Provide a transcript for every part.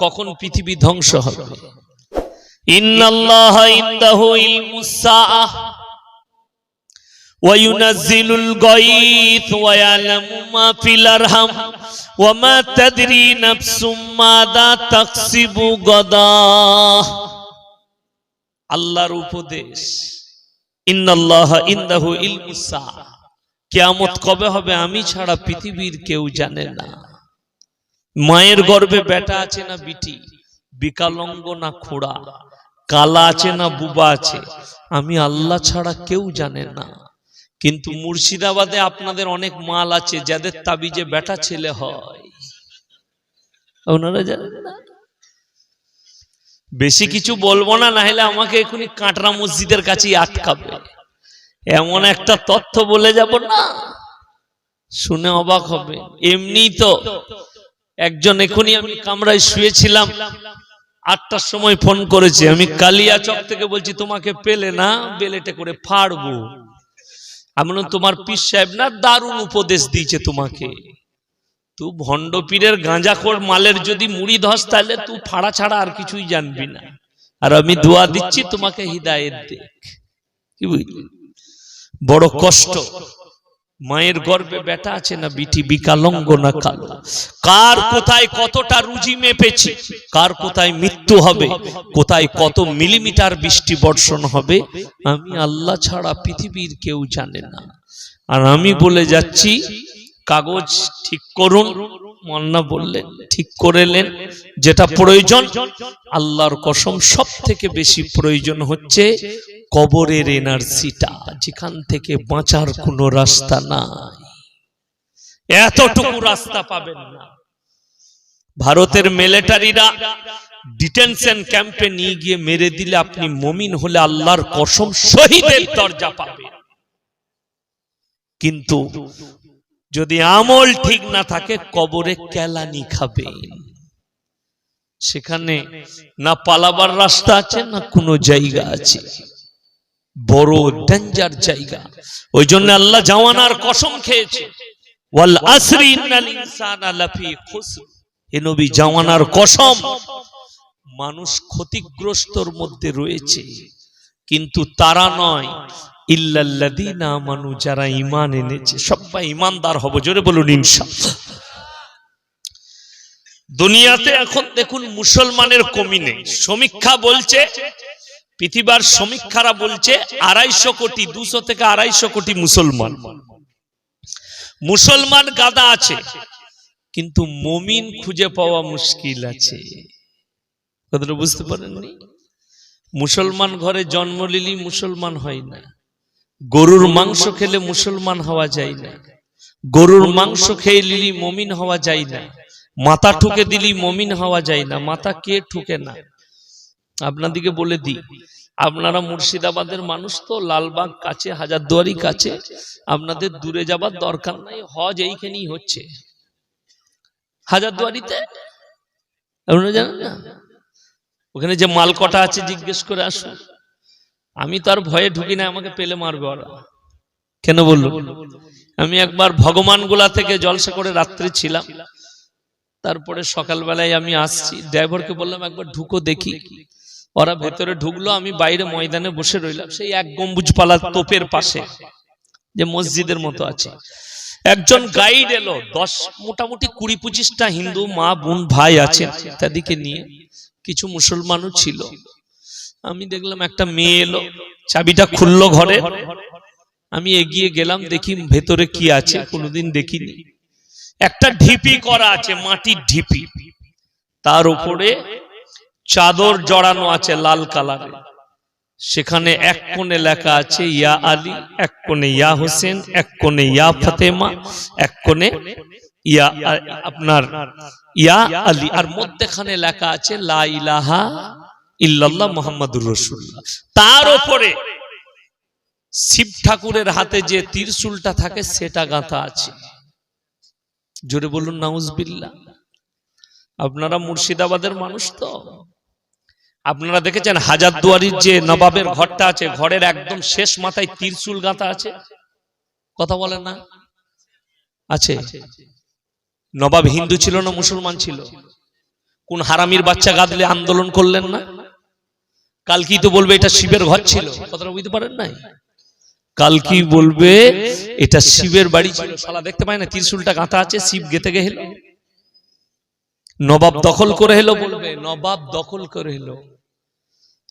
কখন পৃথিবী ধ্বংস হবে ইন্নাল্লাহ ইনদাহু ইলমুস সাআহ وينزل الغيث ويعلم ما في الارحام وما تدري نفس ماذا تكسب غدا আল্লাহর উপদেশ ইন্নাল্লাহ ইনদাহু ইলমুস সাআহ কিয়ামত কবে হবে আমি ছাড়া পৃথিবীর কেউ জানে না মায়ের গর্ভে বেটা আছে না বিটি? বিকালঙ্গ না খোড়া? কালা আছে না বুবা আছে? আমি আল্লাহ ছাড়া কেউ জানে না। কিন্তু মুর্শিদাবাদে আপনাদের অনেক মাল আছে যাদের তাবিজে বেটা ছেলে হয়। ওনারা জানেন না? বেশি কিছু বলব না না হলে আমাকে এখনই কাটরা মসজিদের কাছেই আটকাবে। এমন একটা তথ্য বলে যাব না? শুনে অবাক হবে। এমনি তো একজন এখনই আমি কামরায় শুয়েছিলাম, আটটার সময় ফোন করেছে, আমি কালিয়া চক থেকে বলছি, তোমাকে পেলে না, বেলেটে করে ফাড়বো। আমি তোমার পীর সাহেব না দারুণ উপদেশ দিয়েছে তোমাকে। তুই ভণ্ড পীরের গাঁজাখোর মালের যদি মুড়ি ধস, তাহলে তুই ফাড়া ছাড়া আর কিছুই জানবি না। আর আমি দোয়া দিচ্ছি, তোমাকে হৃদায়ত দেখ। কি বুঝলি? বড় কষ্ট। মায়ের গর্বে বেটা আছে না বিটি বিকালঙ্গ না কালো? কার কোথায় কতটা রুজি মেপেছি? কার কোথায় মৃত্যু হবে? কোথায় কত মিলিমিটার বৃষ্টি বর্ষণ হবে? আমি আল্লাহ ছাড়া পৃথিবীর কেউ জানে না। আর আমি বলে যাচ্ছি কাগজ ঠিক করুন মন্না বললেন ঠিক করেলেন যেটা প্রয়োজন আল্লাহর কসম সব থেকে বেশি প্রয়োজন হচ্ছে কবরের এনার্জিটা যেখান থেকে বাঁচার কোনো রাস্তা নাই। এতটুকু রাস্তা পাবেন না। ভারতের মিলিটারিরা ডিটেনশন ক্যাম্পে নিয়ে গিয়ে মেরে দিলে আপনি মমিন হলে আল্লাহর কসম শহীদের দরজা পাবেন। কিন্তু যদি আমল ঠিক না থাকে, কবরে কেলানি খাবেন সেখানে না পালাবার রাস্তা আছে, না কোনো জায়গা আছে। বড় ডেঞ্জার জায়গা। ওই জন্য আল্লাহ জাওয়ানার কসম খেয়েছে। ওয়াল আসরি ইন্নাল ইনসানা লাফি খুসর। হে নবী জাওয়ানার কসম। মানুষ ক্ষতিগ্রস্তর মধ্যে রয়েছে, কিন্তু তারা নয় ইল্লাল্লাযীনা আমানু, যারা ঈমান এনেছে সবাই ঈমানদার হব, জোরে বলুন, ইনশাআল্লাহ। দুনিয়াতে এখন দেখুন, মুসলমানের কমি নেই। সমীক্ষা বলছে, পৃথিবীর সমীক্ষারা বলছে, আড়াইশো কোটি, দুশো থেকে আড়াইশো কোটি মুসলমান। মুসলমান গাদা আছে, কিন্তু মমিন খুঁজে পাওয়া মুশকিল আছে। কথাটা বুঝতে পারেননি? মুসলমান ঘরে জন্ম নিলি মুসলমান হয় না। গরুর মাংস খেলে মুসলমান হওয়া যায় না। গরুর মাংস খেয়ে নিলি মমিন হওয়া যায় না। মাথা ঠুকে দিলি মমিন হওয়া যায় না। মাথা কে ঠুকে না? আপনাদিকে বলে দিই আপনারা মুর্শিদাবাদের মানুষ তো লালবাগ কাছে হাজারদুয়ারি কাছে আপনাদের দূরে যাবার দরকার নাই হজ এইখানেই হচ্ছে। হাজারদুয়ারিতে? আপনারা জানেন না? ওখানে যে মালকটা আছে জিজ্ঞেস করে আসুন। আমি তো আর ভয়ে ঢুকি না, আমাকে পেলে মারবে ওরা। কেন বলল? আমি একবার ভগবান ভগবানগুলা থেকে জলসা করে রাত্রে ছিলাম। তারপরে সকালবেলায় আমি আসছি, ড্রাইভারকে বললাম, একবার ঢুকো দেখি। ওরা ভেতরে ঢুকলো, আমি বাইরে ময়দানে বসে রইলাম, সেই এক গম্বুজ পালা তোপের পাশে, যে মসজিদের মতো আছে। একজন গাইড এলো, দশ, মোটামুটি কুড়ি পঁচিশটা হিন্দু মা বোন ভাই আছে তাদেরকে নিয়ে। কিছু মুসলমানও ছিল। আমি দেখলাম একটা মেয়ে এলো, চাবিটা খুললো ঘরে। আমি এগিয়ে গেলাম, দেখি ভেতরে কি আছে, কোনোদিন দেখিনি। একটা ঢিপি করা আছে, মাটির ঢিপি। তার উপরে চাদর জড়ানো আছে লাল কালারে। সেখানে এক কোণে লেখা আছে, ইয়া আলী, এক কোণে ইয়া হোসেন, এক কোণে ইয়া ফাতেমা, এক কোণে ইয়া, আপনার ইয়া আলী। আর মধ্যেখানে লেখা আছে, লা ইলাহা ইল্লাল্লাহ মুহাম্মাদুর রাসূলুল্লাহ। তার উপরে শিব ঠাকুরের হাতে যে ত্রিশূলটা থাকে সেটা গাঁথা আছে। জোরে বলুন নাউজবিল্লাহ। আপনারা মুর্শিদাবাদের মানুষ তো? আপনারা দেখেছেন হাজারদুয়ারির যে নবাবের ঘরটা আছে ঘরের একদম শেষ মাথায় ত্রিশূল গাঁথা আছে? কথা বলেন না। আছে। নবাব হিন্দু ছিল না মুসলমান ছিল? কোন হারামির বাচ্চা গাদলে আন্দোলন করলেন না? কাল কি তো বলবে এটা শিবের ঘর ছিল। কথাটা বুঝতে পারেন নাই? কাল কি বলবে এটা শিবের বাড়ি ছিল। শালা দেখতে পায় না ত্রিশুলটা গাঁথা আছে শিব গেতে গেল নবাব দখল করে হেলো বলবে নবাব দখল করে হেলো।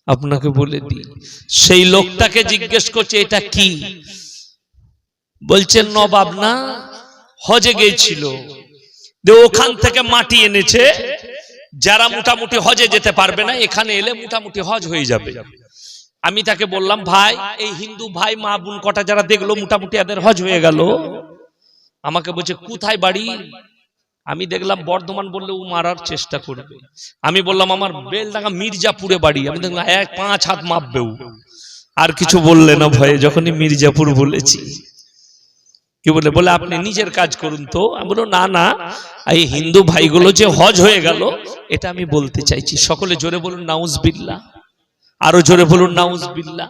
আপনাকে বলে দি সেই লোকটাকে জিজ্ঞেস করছে এটা কি? বলছেন নবাব না হজে গিয়েছিল যে ওখান থেকে মাটি এনেছে যারা মোটামুটি হজে যেতে পারবে না, এখানে এলে মোটামুটি হজ হয়ে যাবে। আমি তাকে বললাম, ভাই, এই হিন্দু ভাই, মা, বোন কটা যারা দেখল মোটামুটি এদের হজ হয়ে গেল। আমাকে বলছে, কোথায় বাড়ি? আমি দেখলাম, বর্ধমান বললে ও মারার চেষ্টা করবে। আমি বললাম, আমার বেলডাঙ্গা মির্জাপুরে বাড়ি। আমি দেখলাম, এক পাঁচ হাত মাপবে ও। আর কিছু বললে না ভয়ে যখনই মির্জাপুর বলেছি। কি বলে বলে, আপনি নিজের কাজ করুন তো। আমি বলল না না, এই হিন্দু ভাইগুলো যে হজ হয়ে গেল, এটা আমি বলতে চাইছি। সকলে জোরে বলুন, নাউজ বিল্লা আরও জোরে বলুন, নাউজ বিল্লা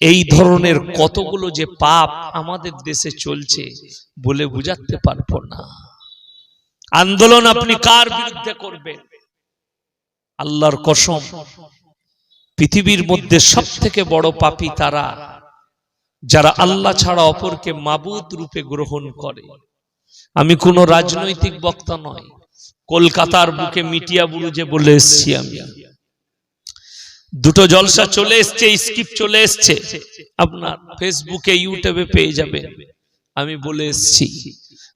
এই ধরনের কতগুলো যে পাপ আমাদের দেশে চলছে, বলে বুঝাতে পারব না। আন্দোলন আপনি কার বিরুদ্ধে করবেন? আল্লাহর কসম, পৃথিবীর মধ্যে সব থেকে বড় পাপী তারা যারা আল্লাহ ছাড়া অপরকে মাবুদ রূপে গ্রহণ করে। আমি কোন রাজনৈতিক বক্তা নয় কলকাতার বুকে মিটিয়া বুরুজে বলে এসছি আমি। দুটো জলসা চলে এসছে, স্কিপ চলে এসছে। আপনার ফেসবুকে, ইউটিউবে পেয়ে যাবে আমি বলে এসছি,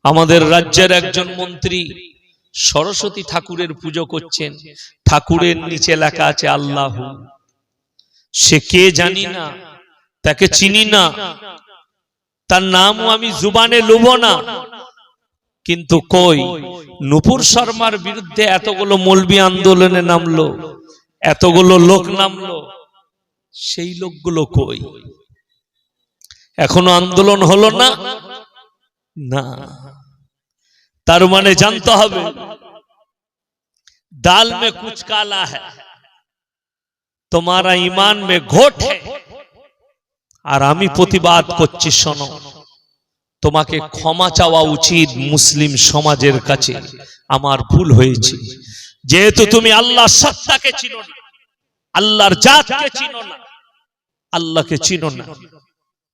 আমাদের রাজ্যের একজন মন্ত্রী সরস্বতী ঠাকুরের পুজো করছেন। ঠাকুরের নিচে লেখা আছে আল্লাহ। সে কে জানি না তাকে চিনি না। তার নামও আমি জুবানে লুব না। কিন্তু কই নুপুর শর্মার বিরুদ্ধে এতগুলো মলবি আন্দোলনে নামলো এতগুলো লোক নামলো সেই লোকগুলো কই? এখনও আন্দোলন হলো না? না। তার মানে জানতে হবে ডাল মে কুচকালা হ্যাঁ তোমারা ইমান মে ঘোট হে আর আমি প্রতিবাদ করছি, শোনো। তোমাকে ক্ষমা চাওয়া উচিত মুসলিম সমাজের কাছে। আমার ভুল হয়েছে। যেহেতু তুমি আল্লাহ সত্তাকে চিনো না, আল্লাহর জাতকে চিনো না, আল্লাহকে চিনো না।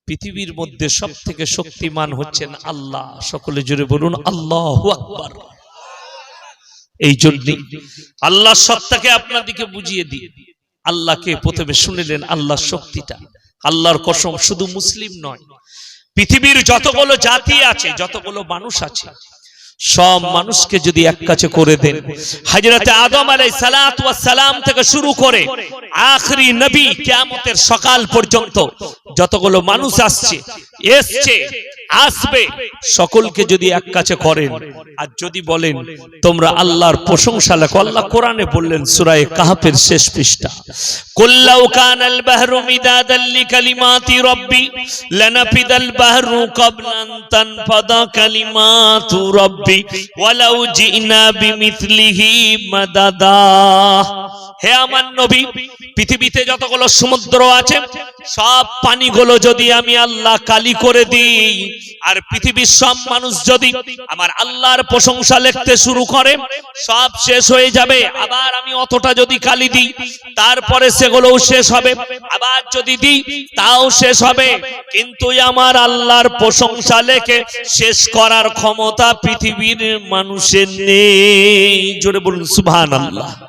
পৃথিবীর মধ্যে সব থেকে শক্তিমান হচ্ছেন আল্লাহ। সকলে জুড়ে বলুন, আল্লাহ আকবার। এই জন্যই আল্লাহ সত্তাকে আপনাদিকে বুঝিয়ে দিয়ে আল্লাহকে প্রথমে শুনিলেন আল্লাহর শক্তিটা। আল্লাহর কসম শুধু মুসলিম নয়। পৃথিবীর যতগুলো জাতি আছে যতগুলো মানুষ আছে সব মানুষকে যদি এক কাছে করে দেন। হাজরতে আদম আলাই সালাত সালাম থেকে শুরু করে আখরি নবী কিয়ামতের সকাল পর্যন্ত যতগুলো মানুষ আসছে, এসছে, আসবে, সকলকে যদি এক কাছে করেন। আর যদি বলেন, তোমরা আল্লাহর প্রশংসা লেখো। আল্লাহ কোরআনে বললেন, সূরায়ে কাহফের শেষ পৃষ্ঠা কুল্লাউ কানাল বাহরু মিদাদাল লিকালিমাতি রাব্বি, লানাফিদাল বাহরু ক্বাবলা আন তানফাদা কালিমাতু রাব্বি। ওয়ালাউ জিনা বিমিসলিহি মাদাদা। হে আমার নবী পৃথিবীতে যতগুলো সমুদ্র আছে, সব পানিগুলো যদি আমি আল্লাহ কালি করে দিই, আর পৃথিবীর সব মানুষ যদি আমার আল্লাহর প্রশংসা লিখতে শুরু করে, সব শেষ হয়ে যাবে। আবার আমি অতটা যদি কালি দিই, তারপরে সেগুলোও শেষ হবে। আবার যদি দিই, তাও শেষ হবে। কিন্তু আমার আল্লাহর প্রশংসা লেখে শেষ করার ক্ষমতা পৃথিবীর মানুষের নেই। জোরে বলুন, সুবহানাল্লাহ।